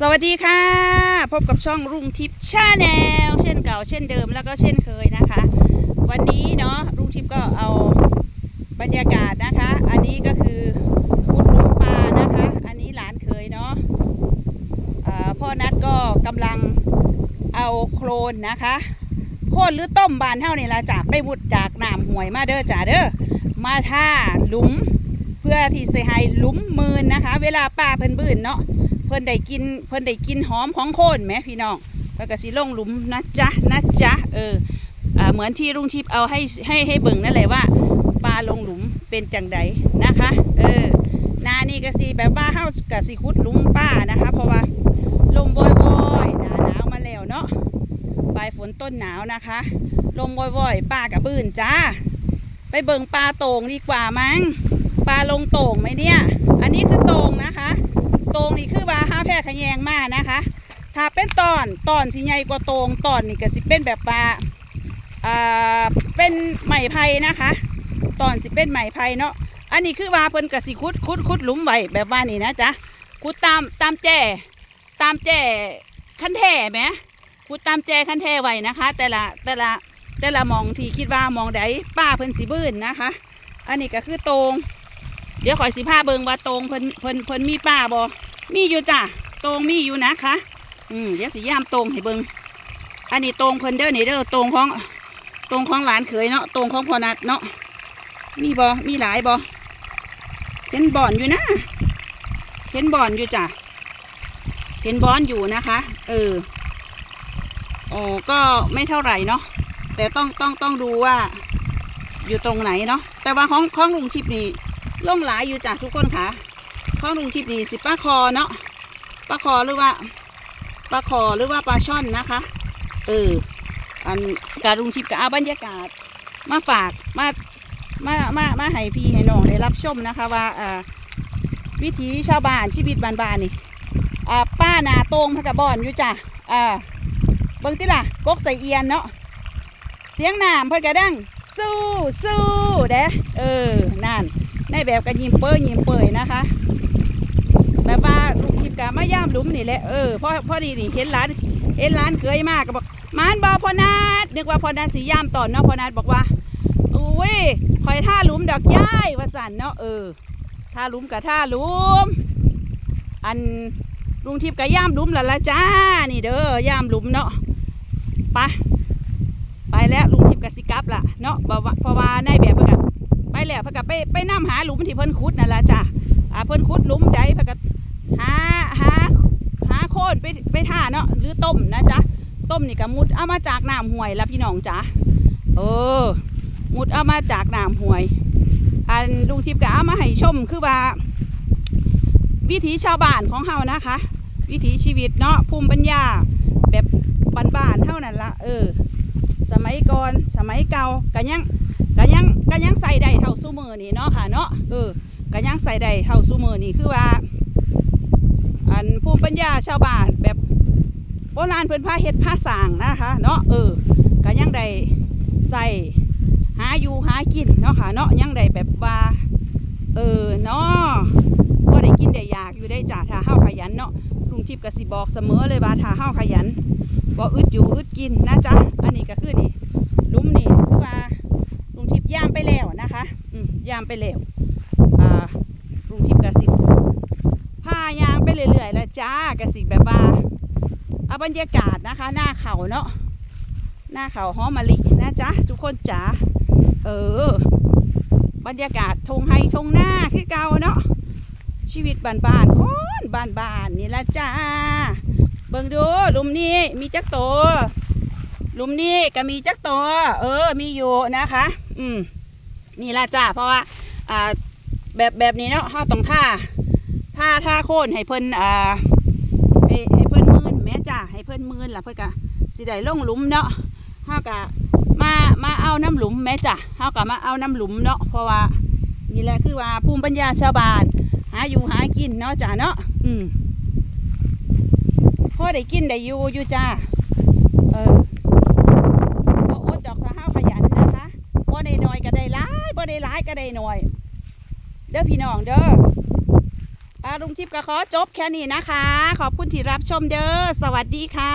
สวัสดีค่ะ พบกับช่องรุ่งทิพย์ชาแนลเช่นเก่าเช่นเดิมแล้วก็เช่นเคยนะคะ วันนี้เนาะรุ่งทิพย์ก็เอาบรรยากาศนะคะ อันนี้ก็คือขุดหลุมปลานะคะ อันนี้หลานเคยเนาะอ่าพ่อนัดก็กำลังเอาโครนนะคะโค่นหรือต้มบานเท่านี่ละจากไปบุดจากน้ำห่วยมาเด้อจ่าเด้อมาท่าหลุม เพื่อที่จะให้หลุมมืนนะคะ เวลาป้าเพิ่นบื้นเนาะ เพิ่นได้กินเพิ่นได้กินหอมของโคนไหมพี่น้องแล้วก็สิลงหลุมนะจ๊ะนะจ๊ะเอออเหมือนที่ลุงทิพเอาให้ให้ให้เบิ่งนั่นแหละว่าปลาลงหลุมเป็นจังใดนะคะ เออนานี่ก็สิแบบว่าเฮาก็สิขุดหลุมป้านะคะ เพราะว่าลมบ่อยๆหนาหนาวมาแล้วเนาะปลายฝนต้นหนาวนะคะ ลมบ่อยๆป้ากับบื้นจ้า ไปเบิ่งปลาโต่งดีกว่ามั้งปลาลงโต่งไหมเนี่ย อันนี้คือโต่งนะคะ ตรงนี่ แค่ขะแยงมานะคะ ถ้าเป็นตอนตอนสิใหญ่กว่าตรงตอนนี่ก็สิเป็นแบบปลาอ่าเป็นไหมไผ่นะคะ ตอนสิเป็นไหมไผ่เนาะอันนี้คือว่าเพิ่นกสิคุดคุดคุดหลุมไว้แบบว่านี่นะจ๊ะคุดตามตามแจ้ตามแจ้คันแท่ไหมคุดตามแจ้คันแท่ไว้นะคะ แต่ละแต่ละแต่ละมองที่คิดว่ามองใดป้าเพิ่นสิบื้นนะคะ อันนี้ก็คือตรง เดี๋ยวขอยสิพาเบิงว่าตรงเพิ่นเพิ่นเพิ่นมีป้าบ่มีอยู่จ้ะ ตรงมีอยู่นะคะ อืมเดี๋ยวสิย่ามตรงให้เบิงอันนี้ตรงเพิ่นเด้อนี่เด้อตรงของตรงของหลานเขยเนาะตรงของพอนัดเนาะมีบ่มีหลายบ่เห็นบ่อนอยู่นะเห็นบ่อนอยู่จ้ะเห็นบอนอยู่นะคะ เออโอ้ก็ไม่เท่าไหร่เนาะแต่ต้องต้องต้องดูว่า อยู่ตรงไหนเนาะแต่ว่าของของลุงชิปนี่ล่องหลายอยู่จ้ะทุกคนค่ะของลุงทิพย์นี่สิปลาคอเนาะ ปลาคอหรือว่าปลาคอหรือว่าปลาช่อนนะคะ เออ อันการุงทิพย์ก็เอาบรรยากาศ มาฝากมามามามาให้พี่ให้น้องได้รับชมนะคะ ว่าอ่าวิถีชาวบ้านชีวิตบ้านๆนี่อ่าป้านาโตงพะกะบอนอยู่จ้ะอ่าเบิ่งติล่ะกกใส่เอียนเนาะเสียงน้ำเพิ่นกระดังสู้สู้เด้เออนั่นในแบบกันยิ้มเป้ยยิ้มเปยนะคะแบบว่าลูก กะมาย่ามหลุมนี่แหละเออพ่อพ่อดีนี่เห็นร้านเห็นร้านเคยมากก็บอกมานบอพอนาดนึกว่าพอนาดสีย่ามตอนเนาะพอนาดบอกว่าอุ้ยคอยท่าหลุมดอกย้ายว่าสันเนาะเออท่าหลุมกับท่าหลุม อันลุงทิพย์กะย่ามหลุมละละจ้านี่เด้อย่ามหลุมเนาะไปไปแล้วลุงทิพย์กะสิกับละเนาะบ่ว่าเพราะว่าในแบบเพิ่นกะไปแล้วเพิ่นก็ไปไปนํหาหลุมที่เพิ่นขุดนั่นละจ้ะอ่าเพิ่นขุดหลุมใดเพิ่นก็ หาหาหาโคนไปไปท่าเนาะหรือต้มนะจ๊ะต้มนี่ก็มุดเอามาจากน้ำห้วยละพี่น้องจ้ะเออมุดเอามาจากน้ำห้วย อันลุงทิพย์ก็เอามาให้ชมคือว่า วิถีชาวบ้านของเฮานะคะ วิถีชีวิตเนาะภูมิปัญญา แบบบ้านๆเท่านั้นละเออ สมัยก่อนสมัยเก่าก็ยังก็ยังก็ยังใส่ได้เท่าสู้มือนี่เนาะค่ะเนาะเออก็ยังใส่ได้เท่าสู้มือนี่คือว่า ปัญญาชาวบ้านแบบโบราณเพิ่นพาเฮ็ดผ้าสางนะคะเนาะเออก็ยังได้ใส่หาอยู่หากินเนาะค่ะเนาะยังได้แบบว่าเออเนาะก็ได้กินได้อยากอยู่ได้จ่าถ้าเฮาขยันเนาะลุงชิปก็สิบอกเสมอเลยว่าถ้าเฮาขยันบ่อึดอยู่อึดกินนะจ๊ะอันนี้ก็คือนี่ลุมนี่คือว่าลุงทิพย์ย่ามไปแล้วนะคะอืมย่ามไปแล้วอ่าลุงทิพย์กสิ เรื่อยๆแล้วจ้ากสิแบบว่าเอาบรรยากาศนะคะ หน้าเขาเนาะหน้าเขาหอมมะลินะจ๊ะทุกคนจ๋าเออ บรรยากาศทงไฮทงหน้าคือเก่าเนาะชีวิตบ้านๆคนบ้านๆนี่ละจ้าเบิ่งดูหลุมนี้มีจักโตวหลุมนี้ก็มีจักตัวเออ มีอยู่นะคะ อืมนี่ละจ้าเพราะว่าอ่าแบบแบบนี้เนาะเฮาต้องท่า ท่าท่าโค่นให้เพิ่นอ่าให้ให้เพิ่นมืนแม่จ้าให้เพิ่นมืนล่ะเพิ่นก็สิได้ลงหลุมเนาะเฮาก็มามาเอาน้ำหลุมแม่จ้าเฮาก็มาเอาน้ำหลุมเนาะเพราะว่านี่แหละคือว่าภูมิปัญญาชาวบ้าน หาอยู่หากินเนาะจ้าเนาะอืมพอได้กินได้อยู่อยู่จ้าเออบ่อดดอกถ้าห้าวขยันนะคะบ่ได้น้อยก็ได้หลายบ่ได้หลายก็ได้น้อย เด้อพี่น้องเด้อ ปลาลุงทิพย์ก็ขอจบแค่นี้นะคะ ขอบคุณที่รับชมเด้อ สวัสดีค่ะ